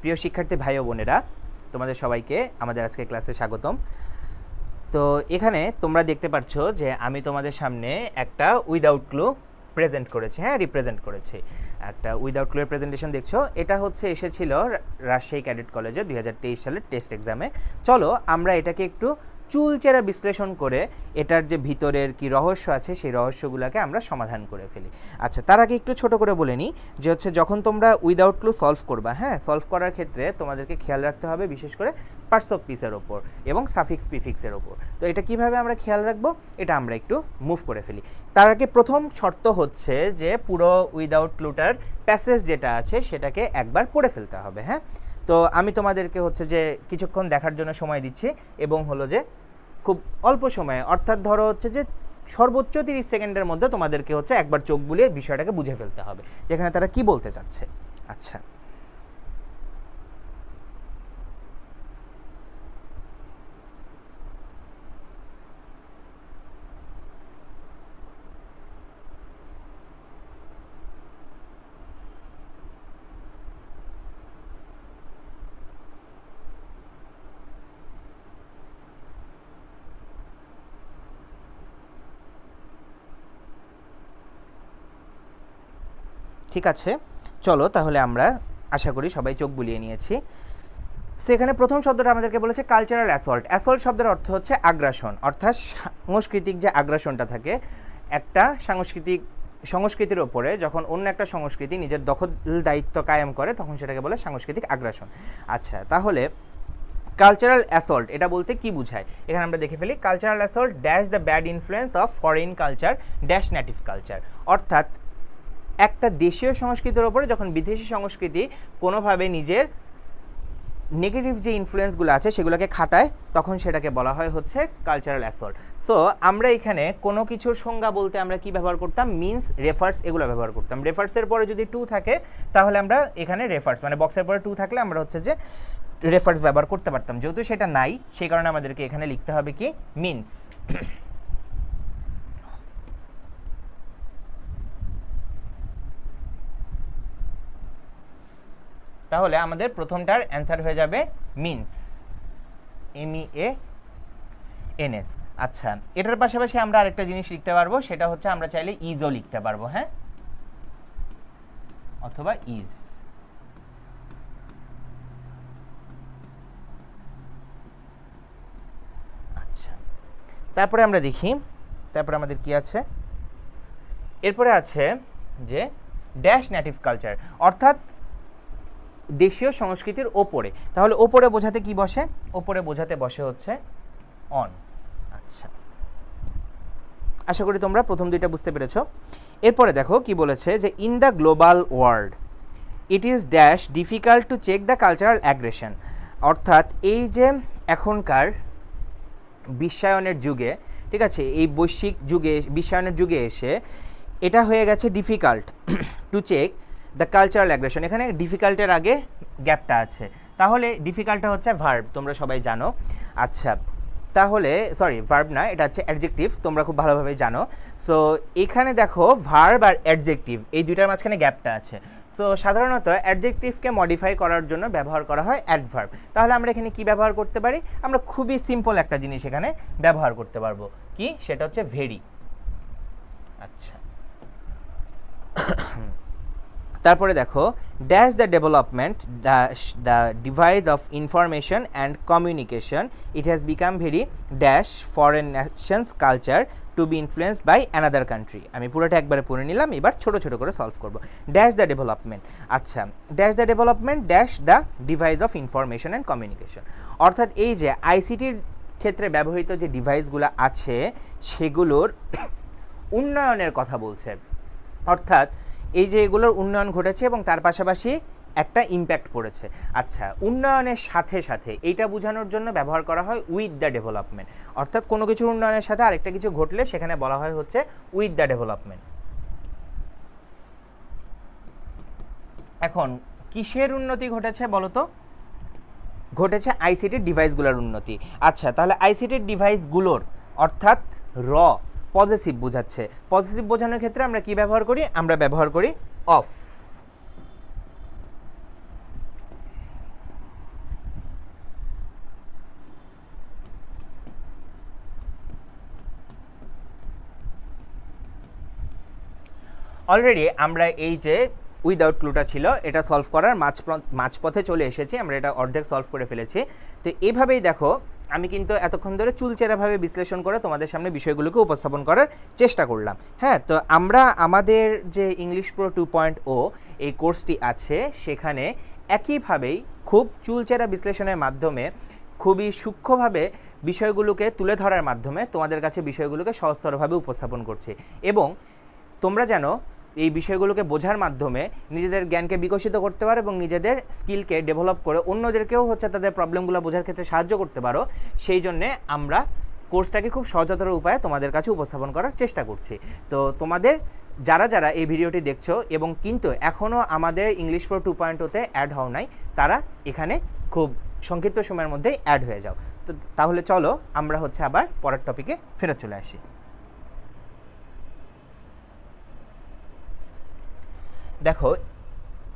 প্রিয় শিক্ষার্থী ভাই ও বোনেরা, তোমাদের সবাইকে আমাদের আজকে ক্লাসে স্বাগতম। তো এখানে তোমরা দেখতে পাচ্ছ যে আমি তোমাদের সামনে একটা উইদাউট ক্লু প্রেজেন্ট করেছি হ্যাঁ রিপ্রেজেন্ট করেছি। একটা উইদাউট ক্লু প্রেজেন্টেশন দেখছ, এটা হচ্ছে এসেছিল রাজশাহী ক্যাডেট কলেজে দুই হাজার তেইশ সালের টেস্ট এক্সামে চলো আমরা এটাকে একটু চুলচেরা বিশ্লেষণ করে এটার যে ভিতরের কি রহস্য আছে, সেই রহস্যগুলোকে আমরা সমাধান করে ফেলি। আচ্ছা তার আগে একটু ছোট করে বলে নিই যে হচ্ছে যখন তোমরা উইদাউট ক্লু সলভ করবা হ্যাঁ সলভ করার ক্ষেত্রে তোমাদেরকে খেয়াল রাখতে হবে বিশেষ করে পার্টস অফ পিসের ওপর এবং সাফিক্স প্রিফিক্সের ওপর। তো এটা কীভাবে আমরা খেয়াল রাখব? এটা আমরা একটু মুভ করে ফেলি। তার আগে প্রথম শর্ত হচ্ছে যে পুরো উইদাউট ক্লুটার প্যাসেজ যেটা আছে, সেটাকে একবার পড়ে ফেলতে হবে হ্যাঁ? তো আমি তোমাদেরকে হচ্ছে যে কিছুক্ষণ দেখার জন্য সময় দিচ্ছি এবং হলো যে খুব অল্প সময়ে, অর্থাৎ ধরো হচ্ছে যে সর্বোচ্চ তিরিশ সেকেন্ডের মধ্যে তোমাদেরকে হচ্ছে একবার চোখ বুলিয়ে বিষয়টাকে বুঝে ফেলতে হবে, যেখানে তারা কি বলতে চাচ্ছে। আচ্ছা। ঠিক আছে। চলো তাহলে আমরা আশা করি সবাই চোখ বুলিয়ে নিয়েছি। সেখানে প্রথম শব্দটা আমাদেরকে বলেছে কালচারাল অ্যাসল্ট অ্যাসল্ট শব্দের অর্থ হচ্ছে আগ্রাসন। অর্থাৎ সাংস্কৃতিক যে আগ্রাসনটা থাকে, একটা সাংস্কৃতিক, সংস্কৃতির ওপরে যখন অন্য একটা সংস্কৃতি নিজের দখল, দায়িত্ব কায়েম করে, তখন সেটাকে বলে সাংস্কৃতিক আগ্রাসন। আচ্ছা তাহলে কালচারাল অ্যাসল্ট এটা বলতে কি বোঝায়? এখানে আমরা দেখে ফেলি cultural assault dash the bad influence of foreign culture dash native culture অর্থাৎ একটা দেশীয় সংস্কৃতির ওপরে যখন বিদেশি সংস্কৃতি কোনোভাবে নিজের নেগেটিভ যে ইনফ্লুয়েন্সগুলো আছে সেগুলোকে খাটায়, তখন সেটাকে বলা হয় হচ্ছে কালচারাল অ্যাসল্ট সো আমরা এখানে কোনো কিছুর সংজ্ঞা বলতে আমরা কি ব্যবহার করতাম? মিন্স রেফার্স এগুলো ব্যবহার করতাম। রেফার্সের পরে যদি টু থাকে, তাহলে আমরা এখানে রেফার্স মানে বক্সের পরে টু থাকলে আমরা হচ্ছে যে রেফার্স ব্যবহার করতে পারতাম। যেহেতু সেটা নাই, সেই কারণে আমাদেরকে এখানে লিখতে হবে কি? মিন্স তাহলে আমাদের প্রথমটার অ্যান্সার হয়ে যাবে means M E A N S আচ্ছা এটার পাশাপাশি আমরা আরেকটা জিনিস লিখতে পারব, সেটা হচ্ছে আমরা চাইলে ইজও লিখতে পারব হ্যাঁ? অথবা ইজ আচ্ছা তারপরে আমরা দেখি, তারপরে আমাদের কি আছে? এরপরে আছে যে ড্যাশ নেটিভ কালচার অর্থাৎ দেশীয় সংস্কৃতির ওপরে। তাহলে ওপরে বোঝাতে কি বসে? ওপরে বোঝাতে বসে হচ্ছে অন আচ্ছা। আশা করি তোমরা প্রথম দুইটা বুঝতে পেরেছ। এরপরে দেখো কি বলেছে যে in the global world it is dash difficult to check the cultural aggression অর্থাৎ এই যে এখনকার বিশ্বায়নের যুগে, ঠিক আছে, এই বৈশ্বিক যুগে, বিশ্বায়নের যুগে এসে এটা হয়ে গেছে difficult to check the cultural aggression এখানে ডিফিকাল্টের আগে গ্যাপটা আছে। তাহলে ডিফিকাল্টটা হচ্ছে ভার্ব তোমরা সবাই জানো। আচ্ছা তাহলে সরি ভার্ব না, এটা হচ্ছে অ্যাডজেক্টিভ তোমরা খুব ভালোভাবে জানো। সো এখানে দেখো ভার্ব আর অ্যাডজেক্টিভ এই দুইটার মাঝখানে গ্যাপটা আছে। সো সাধারণত অ্যাডজেক্টিভকে মডিফাই করার জন্য ব্যবহার করা হয় অ্যাডভার্ব তাহলে আমরা এখানে কি ব্যবহার করতে পারি? আমরা খুবই সিম্পল একটা জিনিস এখানে ব্যবহার করতে পারব। কি? সেটা হচ্ছে ভেরি আচ্ছা। তারপরে দেখো dash the development dash the device of information and communication it has become very dash foreign nations culture to be influenced by another country আমি পুরোটা একবারে পড়ে নিলাম, এবার ছোট ছোট করে সলভ করব। ড্যাশ দ্য ডেভেলপমেন্ট আচ্ছা dash the development dash the device of information and communication অর্থাৎ এই যে আইসিটির ক্ষেত্রে ব্যবহৃত যে ডিভাইসগুলো আছে, সেগুলোর উন্নয়নের কথা বলছে। অর্থাৎ এই যে এগুলোর উন্নয়ন ঘটেছে এবং তার পাশাপাশি একটা ইম্প্যাক্ট পড়েছে। আচ্ছা উন্নয়নের সাথে সাথে এইটা বোঝানোর জন্য ব্যবহার করা হয় উইথ দ্য ডেভেলপমেন্ট অর্থাৎ কোনো কিছুর উন্নয়নের সাথে আরেকটা কিছু ঘটলে সেখানে বলা হয় হচ্ছে উইথ দ্য ডেভেলপমেন্ট এখন, কিসের উন্নতি ঘটেছে বলো তো ঘটেছে আইসিটির ডিভাইসগুলোর উন্নতি। আচ্ছা তাহলে আইসিটির ডিভাইসগুলোর অর্থাৎ র পজিটিভ বোঝাচ্ছে। পজিটিভ বোঝানোর ক্ষেত্রে আমরা কি ব্যবহার করি? আমরা ব্যবহার করি অফ। অলরেডি আমরা এই যে উইদাউট ক্লুটা ছিল, এটা সলভ করার মাঝ মাঝপথে চলে এসেছি, আমরা এটা অর্ধেক সলভ করে ফেলেছি। তো এভাবেই দেখো আমি কিন্তু এতক্ষণ ধরে চুলচেরাভাবে বিশ্লেষণ করে তোমাদের সামনে বিষয়গুলোকে উপস্থাপন করার চেষ্টা করলাম। হ্যাঁ তো আমরা আমাদের যে English pro two point O এই কোর্সটি আছে, সেখানে একইভাবেই খুব চুলচেরা বিশ্লেষণের মাধ্যমে, খুবই সূক্ষ্মভাবে বিষয়গুলোকে তুলে ধরার মাধ্যমে তোমাদের কাছে বিষয়গুলোকে সহজতরভাবে উপস্থাপন করছে। এবং তোমরা যেন এই বিষয়গুলোকে বোঝার মাধ্যমে নিজেদের জ্ঞানকে বিকশিত করতে পারো এবং নিজেদের স্কিলকে ডেভেলপ করে অন্যদেরকেও হচ্ছে তাদের প্রবলেমগুলো বোঝার ক্ষেত্রে সাহায্য করতে পারো। সেই জন্যে আমরা কোর্সটাকে খুব সহজতর উপায়ে তোমাদের কাছে উপস্থাপন করার চেষ্টা করছি। তো তোমাদের যারা যারা এই ভিডিওটি দেখছ এবং কিন্তু এখনও আমাদের ইংলিশ প্রো টু পয়েন্ট ওতে অ্যাড হও নাই, তারা এখানে খুব সংক্ষিপ্ত সময়ের মধ্যেই অ্যাড হয়ে যাও। তো তাহলে চলো আমরা হচ্ছে আবার পরের টপিকে ফেরত চলে আসি। দেখো,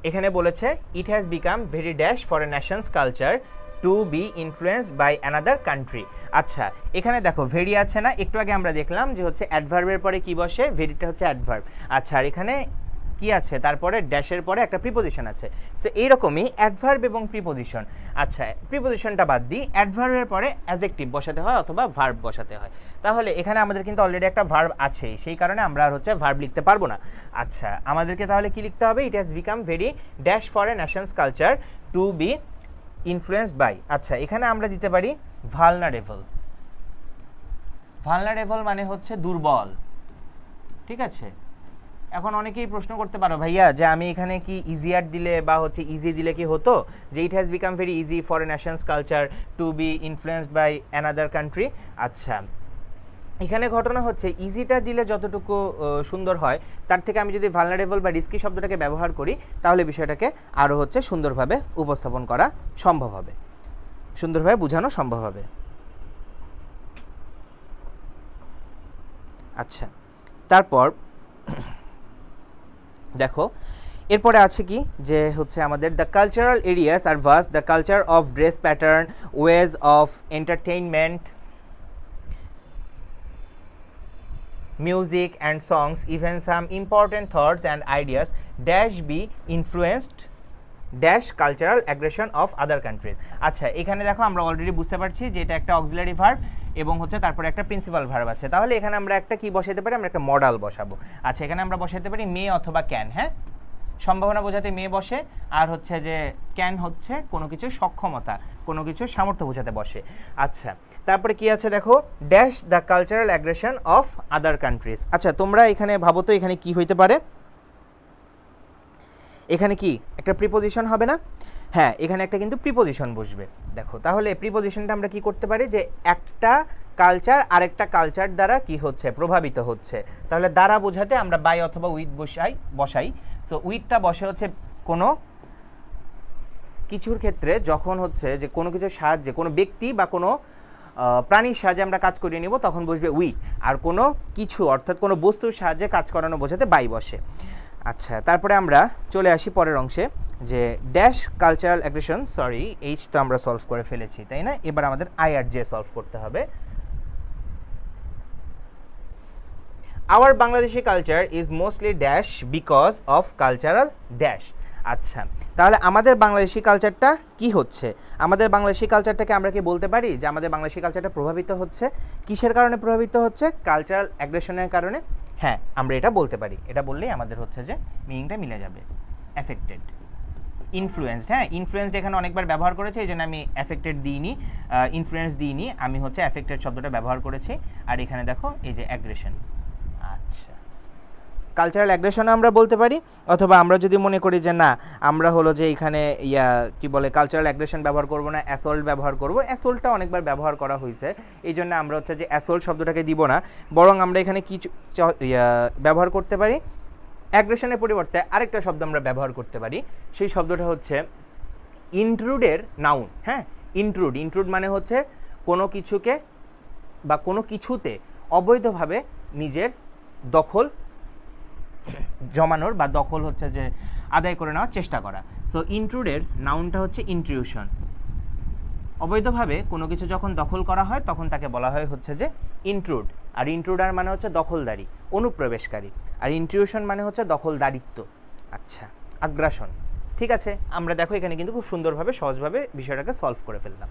এখানে বলেছে it has become very dash for a nations culture to be influenced by another country আচ্ছা এখানে দেখো ভেরি আছে না, একটু আগে আমরা দেখলাম যে হচ্ছে অ্যাডভার্বের পরে কী বসে? ভেরিটা হচ্ছে অ্যাডভার্ব আচ্ছা আর এখানে কি আছে? তারপরে ড্যাশের পরে একটা প্রিপোজিশন আছে। সো এইরকমই অ্যাডভার্ব এবং প্রিপোজিশন আচ্ছা প্রিপোজিশনটা বাদ দিই। অ্যাডভার্বের পরে অ্যাজেক্টিভ বসাতে হয় অথবা ভার্ব বসাতে হয়। তাহলে এখানে আমাদের কিন্তু অলরেডি একটা ভার্ব আছেই সেই কারণে আমরা আর হচ্ছে ভার্ব লিখতে পারব না। আচ্ছা আমাদেরকে তাহলে কি লিখতে হবে? It has become very dash for a nations culture to be influenced by আচ্ছা এখানে আমরা দিতে পারি ভালনারেবল ভালনারেবল মানে হচ্ছে দুর্বল। ঠিক আছে? এখন অনেকেই প্রশ্ন করতে পারো, ভাইয়া, যে আমি এখানে কি ইজিয়ার দিলে বা হচ্ছে ইজি দিলে কি হতো? যে it has become very easy for a nations culture to be influenced by another country আচ্ছা এখানে ঘটনা হচ্ছে ইজিটা দিলে যতটুকু সুন্দর হয়, তার থেকে আমি যদি ভালনারেবল বা রিস্কি শব্দটাকে ব্যবহার করি, তাহলে বিষয়টাকে আরও হচ্ছে সুন্দরভাবে উপস্থাপন করা সম্ভব হবে। সুন্দরভাবে বোঝানো সম্ভব হবে। আচ্ছা তারপর দেখো, এরপরে আছে কি? যে হচ্ছে আমাদের the cultural areas are was the culture of dress pattern ways of entertainment music and songs even some important thoughts and ideas dash be influenced dash cultural aggression of other countries আচ্ছা এখানে দেখো আমরা already বুঝতে পারছি যে এটা একটা auxiliary verb এবং হচ্ছে তারপরে একটা প্রিন্সিপাল ভার্ব আছে। তাহলে এখানে আমরা একটা কি বসাতে পারি? আমরা একটা মডাল বসাবো। আচ্ছা এখানে আমরা বসাতে পারি মে অথবা ক্যান হ্যাঁ? সম্ভাবনা বোঝাতে মেয়ে বসে, আর হচ্ছে যে ক্যান হচ্ছে কোনো কিছু সক্ষমতা, কোনো কিছু সামর্থ্য বোঝাতে বসে। আচ্ছা তারপরে কি আছে দেখো? Dash the cultural aggression of other countries আচ্ছা তোমরা এখানে ভাবো তো এখানে কি হইতে পারে? এখানে কি? একটা প্রিপোজিশন হবে না? হ্যাঁ এখানে একটা কিন্তু প্রিপোজিশন বসবে। দেখো, তাহলে প্রিপোজিশনটা আমরা কি করতে পারি? যে একটা কালচার আরেকটা কালচার দ্বারা কি হচ্ছে? প্রভাবিত হচ্ছে। তাহলে দ্বারা বোঝাতে আমরা বাই অথবা উইথ বসাই বসাই। সো উইথটা বসে হচ্ছে কোনো কিছুর ক্ষেত্রে যখন হচ্ছে যে কোনো কিছুর সাহায্যে, কোনো ব্যক্তি বা কোনো প্রাণীর সাহায্যে আমরা কাজ করিয়ে নিব, তখন বসবে উইথ আর কোনো কিছু, অর্থাৎ কোনো বস্তুর সাহায্যে কাজ করানো বোঝাতে বাই বসে। আচ্ছা তারপরে আমরা চলে আসি পরের অংশে, যে dash cultural aggression sorry H তো আমরা সলভ করে ফেলেছি, তাই না? এবার আমাদের আই আর জে সলভ করতে হবে। Our Bangladeshi culture is mostly dash because of cultural dash আচ্ছা তাহলে আমাদের বাংলাদেশি কালচারটা কি হচ্ছে? আমাদের বাংলাদেশি কালচারটাকে আমরা কি বলতে পারি? যে আমাদের বাংলাদেশি কালচারটা প্রভাবিত হচ্ছে? কিসের কারণে প্রভাবিত হচ্ছে? কালচারাল অ্যাগ্রেশনের কারণে। হ্যাঁ আমরা এটা বলতে পারি। এটা বললেই আমাদের হচ্ছে যে মিনিংটা মিলে যাবে। অ্যাফেক্টেড ইনফ্লুয়েন্সড হ্যাঁ ইনফ্লুয়েন্সড এখানে অনেকবার ব্যবহার করেছে, এই জন্য আমি অ্যাফেক্টেড দিইনি ইনফ্লুয়েন্স দিইনি, আমি হচ্ছে অ্যাফেক্টেড শব্দটা ব্যবহার করেছি। আর এখানে দেখো, এই যে অ্যাগ্রেশন আচ্ছা। কালচারাল অ্যাগ্রেশন আমরা বলতে পারি, অথবা আমরা যদি মনে করি যে না, আমরা হলো যে এখানে ইয়া, কি বলে কালচারাল অ্যাগ্রেশন ব্যবহার করব না অ্যাসল্ট ব্যবহার করব অ্যাসল্টটা অনেকবার ব্যবহার করা হয়েছে এই জন্য আমরা হচ্ছে যে অ্যাসল্ট শব্দটাকে দিব না, বরং আমরা এখানে কি ব্যবহার করতে পারি। অ্যাগ্রেশনের পরিবর্তে আরেকটা শব্দ আমরা ব্যবহার করতে পারি, সেই শব্দটা হচ্ছে ইন্ট্রুডের নাউন হ্যাঁ? ইন্ট্রুড ইন্ট্রুড মানে হচ্ছে কোনো কিছুকে বা কোনো কিছুতে অবৈধভাবে নিজের দখল জমানোর বা দখল হচ্ছে যে আদায় করে নেওয়ার চেষ্টা করা। সো ইন্ট্রুডের নাউনটা হচ্ছে ইন্ট্রিউশন অবৈধভাবে কোনো কিছু যখন দখল করা হয়, তখন তাকে বলা হয় হচ্ছে যে ইন্ট্রুড আর ইন্ট্রুডার মানে হচ্ছে দখলদারি, অনুপ্রবেশকারী। আর ইন্ট্রিউশন মানে হচ্ছে দখলদারিত্ব। আচ্ছা আগ্রাসন। ঠিক আছে, আমরা দেখো এখানে কিন্তু খুব সুন্দরভাবে, সহজভাবে বিষয়টাকে সলভ করে ফেললাম।